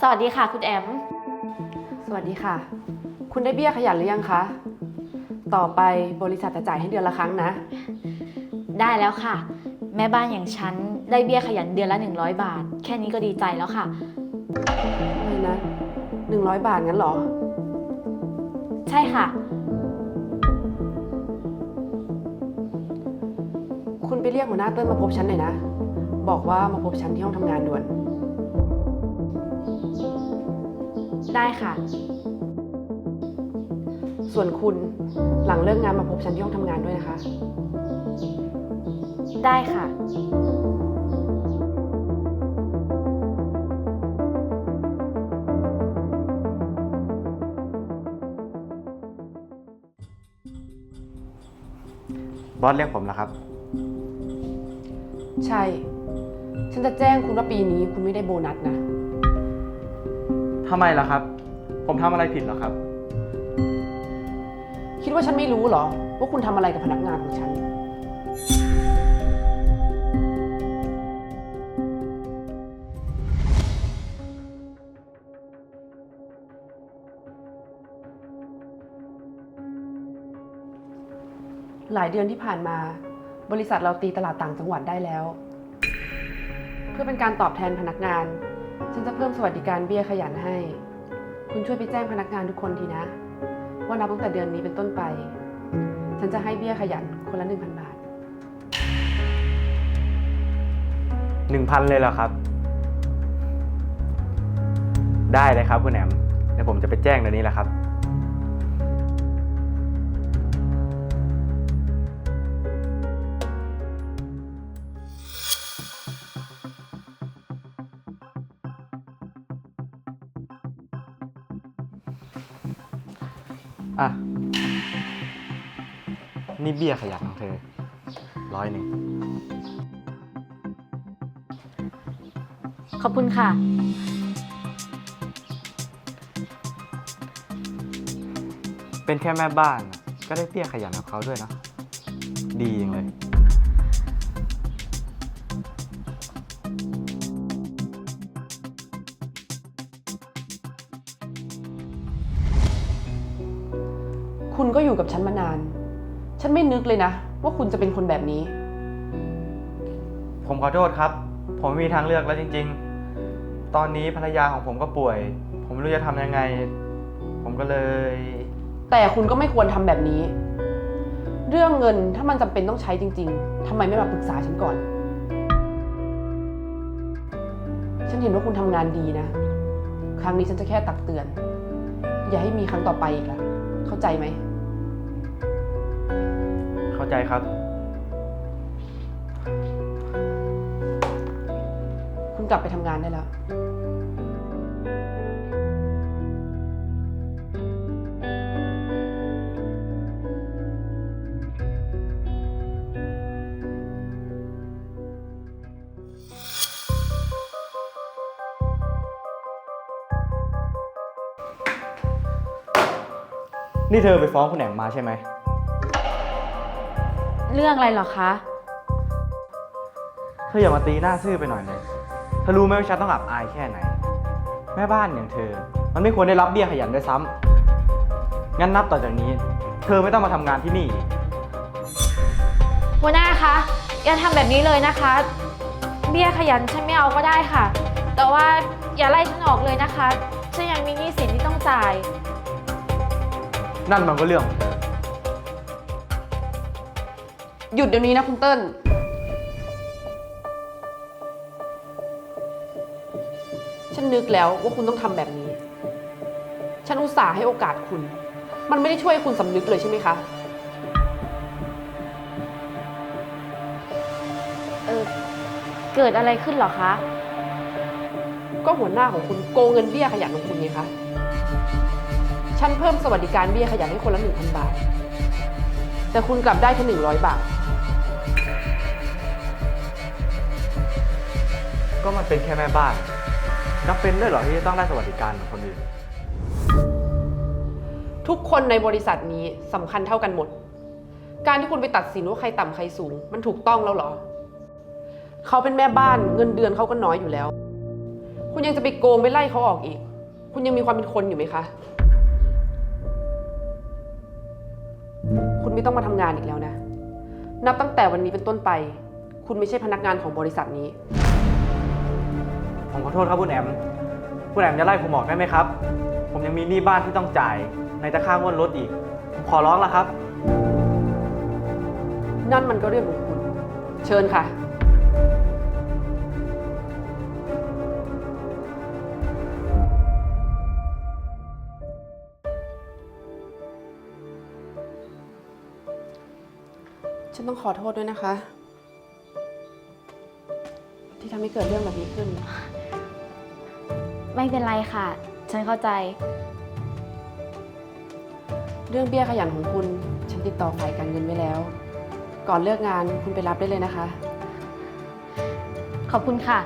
สวัสดีค่ะ คุณแอม สวัสดีค่ะ คุณได้เบี้ยขยันหรือยังคะ ต่อไปบริษัทจะจ่ายให้เดือนละครั้งนะ ได้แล้วค่ะ แม่บ้านอย่างฉัน ได้เบี้ยขยันเดือนละ 100 บาท แค่นี้ก็ดีใจแล้วค่ะ อะไรนะหนึ่งร้อยบาทงั้นเหรอ ใช่ค่ะ คุณไปเรียกหัวหน้าเติ้ลมาพบฉันหน่อยนะ บอกว่ามาพบฉันที่ห้องทำงานด่วน ได้ค่ะ ส่วนคุณหลังเลิกงานมาพบฉันที่ห้องทำงานด้วยนะคะ ได้ค่ะ บอสเรียกผมแล้วครับ ใช่ ฉันจะแจ้งคุณว่าปีนี้คุณไม่ได้โบนัสนะ ทำไมล่ะครับ ผมทำอะไรผิดเหรอครับ คิดว่าฉันไม่รู้เหรอ ว่าคุณทำอะไรกับพนักงานของฉัน หลายเดือนที่ผ่านมา บริษัทเราตีตลาดต่างจังหวัดได้แล้วเพื่อเป็นการตอบแทนพนักงาน ฉันจะเพิ่มสวัสดิการเบี้ยขยันให้ คุณช่วยไปแจ้งพนักงานทุกคนทีนะ ว่านับตั้งแต่เดือนนี้เป็นต้นไป ฉันจะให้เบี้ยขยันคนละ1,000บาท หนึ่งพันเลยเหรอครับ ได้เลยครับคุณแอมเดี๋ยวผมจะไปแจ้งเดี๋ยวนี้แหละครับ อะ นี่เบี้ยขยันของเธอ ร้อยหนึ่ง ขอบคุณค่ะ เป็นแค่แม่บ้านน่ะก็ได้เบี้ยขยันกับเขาด้วยเนอะดีจริงเลย คุณก็อยู่กับฉันมานาน ฉันไม่นึกเลยนะ ว่าคุณจะเป็นคนแบบนี้ ผมขอโทษครับ ผมไม่มีทางเลือกแล้วจริง ๆ ตอนนี้ภรรยาของผมก็ป่วย ผมไม่รู้จะทำยังไง ผมก็เลย แต่คุณก็ไม่ควรทำแบบนี้ เรื่องเงินถ้ามันจำเป็นต้องใช้จริง ๆทำไมไม่มาปรึกษาฉันก่อน ฉันเห็นว่าคุณทำงานดีนะ ครั้งนี้ฉันจะแค่ตักเตือน อย่าให้มีครั้งต่อไปอีกละ เข้าใจไหม เข้าใจครับ คุณกลับไปทำงานได้แล้ว นี่เธอไปฟ้องคุณแอมมาใช่ไหม เรื่องอะไรเหรอคะ เธออย่ามาตีหน้าซื่อไปหน่อยเลยเธอรู้ไหมว่าฉันต้องอับอายแค่ไหน แม่บ้านอย่างเธอ มันไม่ควรได้รับเบี้ยขยันด้วยซ้ำงั้นนับต่อจากนี้ เธอไม่ต้องมาทำงานที่นี่อีกหัวหน้าคะ อย่าทำแบบนี้เลยนะคะ เบี้ยขยันฉันไม่เอาก็ได้ค่ะ แต่ว่าอย่าไล่ฉันออกเลยนะคะ ฉันยังมีหนี้สินที่ต้องจ่าย นั่นมันก็เรื่องของเธอหยุดเดี๋ยวนี้นะคุณเติ้ลฉันนึกแล้วว่าคุณต้องทำแบบนี้ ฉันอุตส่าห์ให้โอกาสคุณ มันไม่ได้ช่วยให้คุณสำนึกเลยใช่ไหมคะ เออ เกิดอะไรขึ้นเหรอคะ ก็หัวหน้าของคุณโกงเงินเบี้ยขยันของคุณไงคะ ฉันเพิ่มสวัสดิการเบี้ยขยันให้คนละหนึ่งพันบาท แต่คุณกลับได้แค่หนึ่งร้อยบาท ก็มันเป็นแค่แม่บ้านจำเป็นด้วยเหรอที่จะต้องได้สวัสดิการเหมือนคนอื่น ทุกคนในบริษัทนี้สำคัญเท่ากันหมด การที่คุณไปตัดสินว่าใครต่ำใครสูง มันถูกต้องแล้วเหรอ เขาเป็นแม่บ้านเงินเดือนเขาก็น้อยอยู่แล้ว คุณยังจะไปโกงไปไล่เขาออกอีก คุณยังมีความเป็นคนอยู่ไหมคะ คุณไม่ต้องมาทำงานอีกแล้วนะ นับตั้งแต่วันนี้เป็นต้นไป คุณไม่ใช่พนักงานของบริษัทนี้ ผมขอโทษครับคุณแอม คุณแอมจะไล่ผมออกได้ไหมครับ ผมยังมีหนี้บ้านที่ต้องจ่าย ในจะค่างวดรถอีก ผมขอร้องแล้วครับ นั่นมันก็เรื่องของคุณ เชิญค่ะ ฉันต้องขอโทษด้วยนะคะ ที่ทำให้เกิดเรื่องแบบนี้ขึ้น ไม่เป็นไรค่ะ ฉันเข้าใจ เรื่องเบี้ยขยันของคุณ ฉันติดต่อฝ่ายการเงินไว้แล้ว ก่อนเลิกงานคุณไปรับได้เลยนะคะ ขอบคุณค่ะ